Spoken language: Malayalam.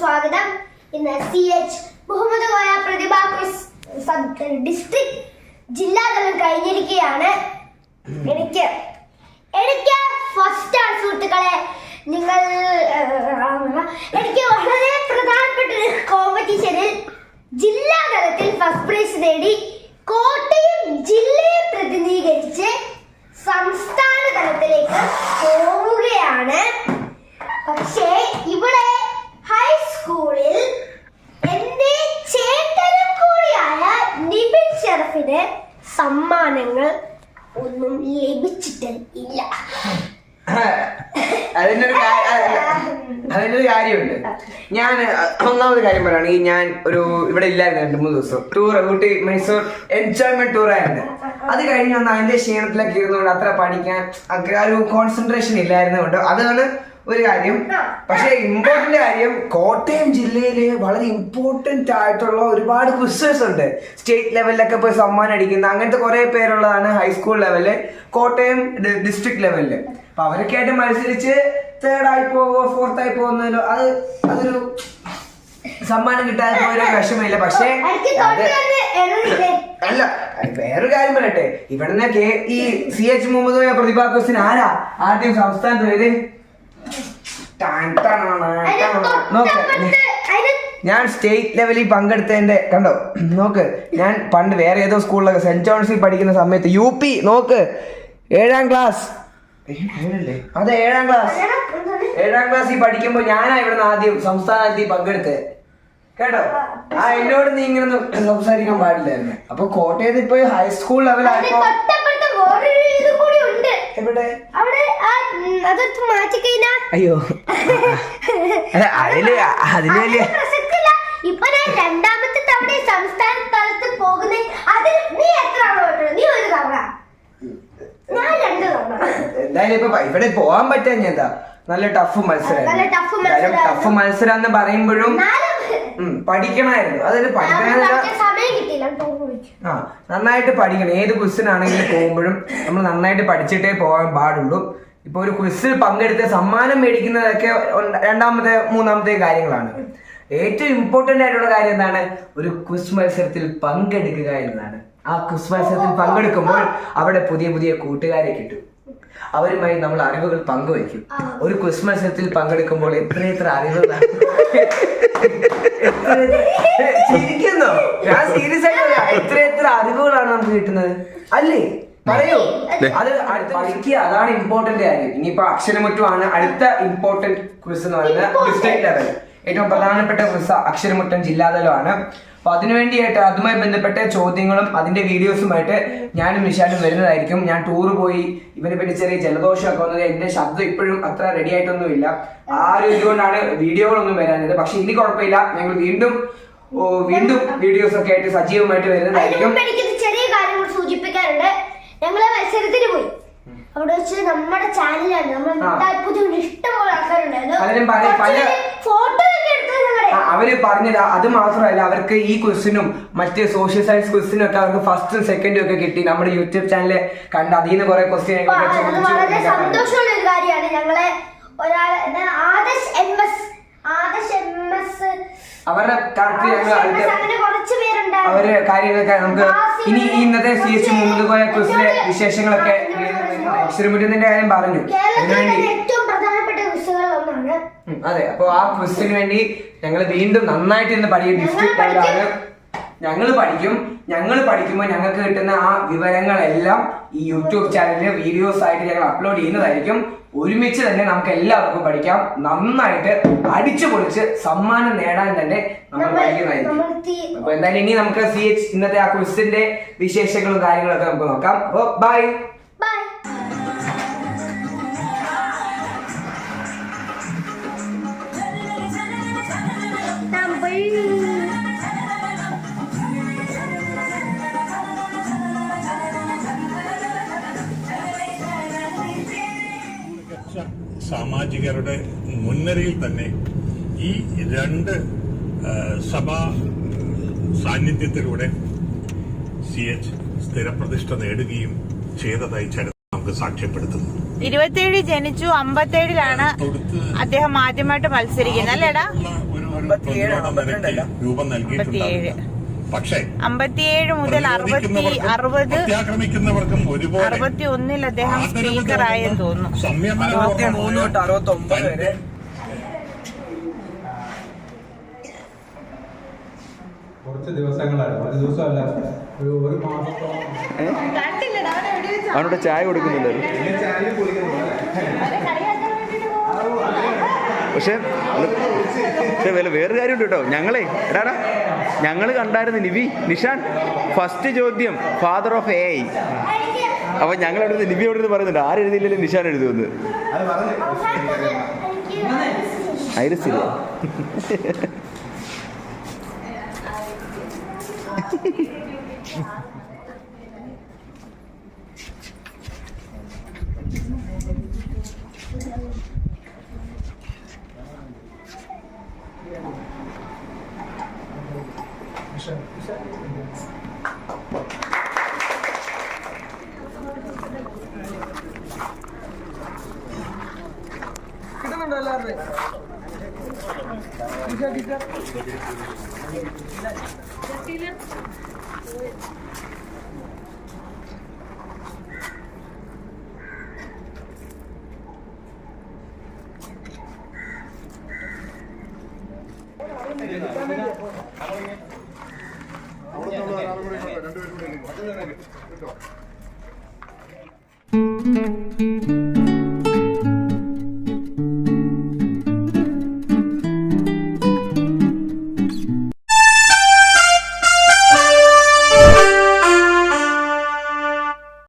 സ്വാഗതം. ഇന്ന് C H Muhammad Koya Pratibha quiz sub district ജില്ലാതലം കഴിഞ്ഞിരിക്കുകയാണ്. എനിക്ക് എനിക്ക് ഫസ്റ്റ് ആണ് സുഹൃത്തുക്കളെ നിങ്ങൾ എനിക്ക് വളരെ പ്രധാനപ്പെട്ട ഒരു കോമ്പറ്റീഷനിൽ ജില്ലാതലത്തിൽ ഫസ്റ്റ് പ്രൈസ് നേടി കോട്ടയം ജില്ലയെ സമ്മാനങ്ങൾ ഒന്നും ലഭിച്ചിട്ടില്ല. അതിനൊരു കാ- അല്ല, അതിനൊരു കാര്യമുണ്ട്. ഞാൻ ഒന്നാമത് കാര്യം പറയുകയാണെങ്കിൽ ഞാൻ ഒരു ഇവിടെ ഇല്ലായിരുന്നു രണ്ട് മൂന്ന് ദിവസം. Tour Ooty Mysore enjoyment tour ആയിരുന്നു. അത് കഴിഞ്ഞ് അതിന്റെ ക്ഷീണത്തിലൊക്കെ ഇരുന്നുകൊണ്ട് അത്ര പഠിക്കാൻ ആ ഒരു കോൺസെൻട്രേഷൻ ഇല്ലായിരുന്നുകൊണ്ട് അതാണ് ഒരു കാര്യം. പക്ഷേ ഇമ്പോർട്ടന്റ് കാര്യം കോട്ടയം ജില്ലയിൽ വളരെ ഇമ്പോർട്ടന്റ് ആയിട്ടുള്ള ഒരുപാട് ക്വിസ്റ്റേഴ്സ് ഉണ്ട്. സ്റ്റേറ്റ് ലെവലിലൊക്കെ പോയി സമ്മാനം അടിക്കുന്ന അങ്ങനത്തെ കുറെ പേരുള്ളതാണ് ഹൈസ്കൂൾ ലെവലിൽ കോട്ടയം ഡിസ്ട്രിക്ട് ലെവലിൽ അപ്പൊ അവരൊക്കെ ആയിട്ട് മത്സരിച്ച് തേർഡ് ആയി പോവോ ഫോർത്ത് ആയി പോകുന്നതിലോ അത് അതൊരു സമ്മാനം കിട്ടാതെ പോയൊരു വിഷമില്ല പക്ഷേ അല്ല വേറൊരു കാര്യം പറയട്ടെ. ഇവിടുന്ന് കെ ഈ സി എച്ച് മുഹമ്മദ് പ്രതിഭാ ക്വസ്റ്റിൻ ആരാ? ആദ്യം സംസ്ഥാനത്ത് പോയത്? നോക്ക് ഞാൻ സ്റ്റേറ്റ് ലെവലിൽ പങ്കെടുത്തതിന്റെ കണ്ടോ? നോക്ക് ഞാൻ പണ്ട് വേറെ ഏതോ സ്കൂളിലൊക്കെ സെന്റ് ജോൺസിൽ പഠിക്കുന്ന സമയത്ത് യു പി നോക്ക് ഏഴാം ക്ലാസ്. അതെ ഏഴാം ക്ലാസ്. ഏഴാം ക്ലാസ്സിൽ പഠിക്കുമ്പോ ഞാനാ ഇവിടുന്ന് ആദ്യം സംസ്ഥാനത്തിൽ പങ്കെടുത്തത് കേട്ടോ? ആ എന്നോട് നീ ഇങ്ങനെ സംസാരിക്കാൻ പാടില്ലായിരുന്നു. അപ്പൊ കോട്ടയത്ത് ഇപ്പൊ ഹൈസ്കൂൾ ലെവലായപ്പോ എവിടെ? അതെടുത്ത് മാറ്റി കഴിഞ്ഞാ അയ്യോ അതിൽ അതിൽ വലിയ അതിന് പ്രസക്തിയില്ല. ഇപ്പൊ ഞാൻ രണ്ടാമത്തെ തവണ സംസ്ഥാന തലത്തിൽ പോകുന്നേ അതിൽ നീ എത്ര തവണ നീ ഒരു തവണ. ഞാൻ രണ്ട് തവണ. എന്തായാലും ഇപ്പൊ ഇവിടെ പോവാൻ പറ്റാൻ എന്താ? നല്ല ടഫ് മത്സരം ടഫ് മത്സരം എന്ന് പറയുമ്പോഴും പഠിക്കണമായിരുന്നു. അതായത് പഠിക്കണമെന്നില്ല ആ നന്നായിട്ട് പഠിക്കണം. ഏത് ക്വസ്റ്റിനാണെങ്കിലും പോകുമ്പോഴും നമ്മൾ നന്നായിട്ട് പഠിച്ചിട്ടേ പോകാൻ പാടുള്ളൂ. ഇപ്പൊ ഒരു ക്വിസിൽ പങ്കെടുത്ത് സമ്മാനം മേടിക്കുന്നതൊക്കെ രണ്ടാമത്തെ മൂന്നാമത്തെ കാര്യങ്ങളാണ്. ഏറ്റവും ഇമ്പോർട്ടന്റ് ആയിട്ടുള്ള കാര്യം എന്താണ്? ഒരു ക്വിസ് മത്സരത്തിൽ പങ്കെടുക്കുക എന്നതാണ്. ആ ക്വിസ് മത്സരത്തിൽ പങ്കെടുക്കുമ്പോൾ അവിടെ പുതിയ പുതിയ കൂട്ടുകാരെ കിട്ടും. അവരുമായി നമ്മൾ അറിവുകൾ പങ്കുവയ്ക്കും. ഒരു ക്വിസ് മത്സരത്തിൽ പങ്കെടുക്കുമ്പോൾ എത്രയെത്ര എത്ര- ചിരിക്കുന്നോ. ഞാൻ സീരിയസ് ആയിട്ട് എത്രയെത്ര എത്ര എത്ര അറിവുകളാണ് നമുക്ക് കിട്ടുന്നത്? അല്ലേ? പറയൂ. അത് അടുത്ത പഠിക്കുക അതാണ് ഇമ്പോർട്ടന്റ് കാര്യം. ഇനിയിപ്പോ അക്ഷരമുറ്റമാണ് അടുത്ത ഇമ്പോർട്ടന്റ് ക്വിസ് എന്ന് പറയുന്നത് ഡിസ്ട്രിക്ട് ലെവൽ ഏറ്റവും പ്രധാനപ്പെട്ട ക്വിസ് അക്ഷരമുറ്റം ജില്ലാതലമാണ് അപ്പൊ അതിനുവേണ്ടിയായിട്ട് അതുമായി ബന്ധപ്പെട്ട ചോദ്യങ്ങളും അതിന്റെ വീഡിയോസുമായിട്ട് ഞാനും നിഷാനും വരുന്നതായിരിക്കും. ഞാൻ ടൂർ പോയി ഇവനെ പറ്റി ചെറിയ ജലദോഷമൊക്കെ വന്നത് എന്റെ ശബ്ദം ഇപ്പോഴും അത്ര റെഡി ആയിട്ടൊന്നുമില്ല. ആ ഒരു ഇതുകൊണ്ടാണ് വീഡിയോകളൊന്നും വരാനത് പക്ഷെ ഇനി കുഴപ്പമില്ല. ഞങ്ങൾ വീണ്ടും വീണ്ടും വീഡിയോസ് ഒക്കെ ആയിട്ട് സജീവമായിട്ട് വരുന്നതായിരിക്കും. ചെറിയ കാര്യം കൂടി സൂചിപ്പിക്കാനുണ്ട്. ഞങ്ങൾ മത്സരത്തിന് പോയി. അവിടെ വെച്ച് നമ്മുടെ ചാനലാണ് നമ്മൾ. പുതിയ ഇഷ്ടംപോലെ ആൾക്കാരുണ്ടായിരുന്നു. ഫോട്ടോ അവർ പറഞ്ഞത് അത് മാത്രമല്ല അവർക്ക് ഈ ക്വസ്റ്റിനും മറ്റ് സോഷ്യൽ സയൻസ് ക്വസ്റ്റിനും ഒക്കെ അവർക്ക് ഫസ്റ്റും സെക്കൻഡും ഒക്കെ കിട്ടി. നമ്മുടെ യൂട്യൂബ് ചാനലിൽ കണ്ട് അതിൽ നിന്ന് കുറെ ക്വസ്റ്റ്യൻ വളരെ സന്തോഷമുള്ള ഒരു കാര്യമാണ് ഞങ്ങളെ ഒരാൾ Adarsh M S Adarsh M അവരുടെ കറക്റ്റ് ഞങ്ങൾ അവർ കാര്യങ്ങളൊക്കെ നമുക്ക് ഇനി ഇന്നത്തെ സി എച്ച് മുമ്പ് പോയ ക്വിസിലെ വിശേഷങ്ങളൊക്കെ എന്നോട് അക്ഷരമുറ്റത്തിന്റെ കാര്യം പറഞ്ഞു. അതിനുവേണ്ടി അതെ. അപ്പൊ ആ ക്വസ്റ്റിന് വേണ്ടി ഞങ്ങൾ വീണ്ടും നന്നായിട്ട് ഇന്ന് പഠിക്കും. ഡിസ്ട്രിക്ട് ലെവലാണ് ഞങ്ങൾ പഠിക്കും ഞങ്ങൾ പഠിക്കുമ്പോൾ ഞങ്ങൾക്ക് കിട്ടുന്ന ആ വിവരങ്ങളെല്ലാം ഈ യൂട്യൂബ് ചാനലിൽ വീഡിയോസ് ആയിട്ട് ഞങ്ങൾ അപ്ലോഡ് ചെയ്യുന്നതായിരിക്കും. ഒരുമിച്ച് തന്നെ നമുക്ക് എല്ലാവർക്കും പഠിക്കാം. നന്നായിട്ട് അടിച്ചു പൊളിച്ച് സമ്മാനം നേടാൻ തന്നെ നമ്മൾ പഠിക്കുന്നതായിരിക്കും. അപ്പൊ എന്തായാലും ഇനി നമുക്ക് സി എച്ച് ഇന്നത്തെ ആ ക്വിസിന്റെ വിശേഷങ്ങളും കാര്യങ്ങളൊക്കെ നമുക്ക് നോക്കാം. ഓ ബൈ സാമാജികരുടെ മുൻനിരയിൽ തന്നെ ഈ രണ്ട് സഭാ സാന്നിധ്യത്തിലൂടെ സി എച്ച് സ്ഥിരപ്രതിഷ്ഠ നേടുകയും ചെയ്തതായി ചരിത്രം നമുക്ക് സാക്ഷ്യപ്പെടുത്തുന്നു. ഇരുപത്തിയേഴ് ജനിച്ചു അമ്പത്തേഴിലാണ് തൊടുത്ത് അദ്ദേഹം ആദ്യമായിട്ട് മത്സരിക്കുന്നത് അല്ലേടാ? രൂപം നൽകിയിട്ടുണ്ടാവില്ല. പക്ഷേ അമ്പത്തിയേഴ് മുതൽ അറുപത്തി അറുപത് ആക്രമിക്കുന്നവർക്കും ഒരുപോലെ അറുപത്തി ഒന്നിൽ അദ്ദേഹം സ്പീക്കറായെന്ന് സ്പീക്കർ ആയെന്ന് തോന്നുന്നു. അറുപത്തി ഒമ്പത് വരെ. കുറച്ച് ദിവസങ്ങളായിരുന്നു ഒരു ദിവസമല്ല. ഒരു ഒരു മാസത്തോളം. അവനോട് ചായ കൊടുക്കുന്നില്ലല്ലോ പക്ഷെ പക്ഷെ വേറെ വേറൊരു കാര്യമുണ്ട് കേട്ടോ. ഞങ്ങളെ എടാടാ ഞങ്ങൾ കണ്ടായിരുന്നു നിവി നിഷാൻ. ഫസ്റ്റ് ചോദ്യം ഫാദർ ഓഫ് എ ഐ അപ്പൊ ഞങ്ങൾ അവിടെ നിവി നിന്ന് പറയുന്നുണ്ട് ആരെഴുതിയില്ലല്ലോ നിഷാൻ എഴുതുമെന്ന്. എനിക്ക് കിട്ടുന്നുണ്ടോ എല്ലാവരുടെയും? ടീച്ചർ രണ്ടുപേരും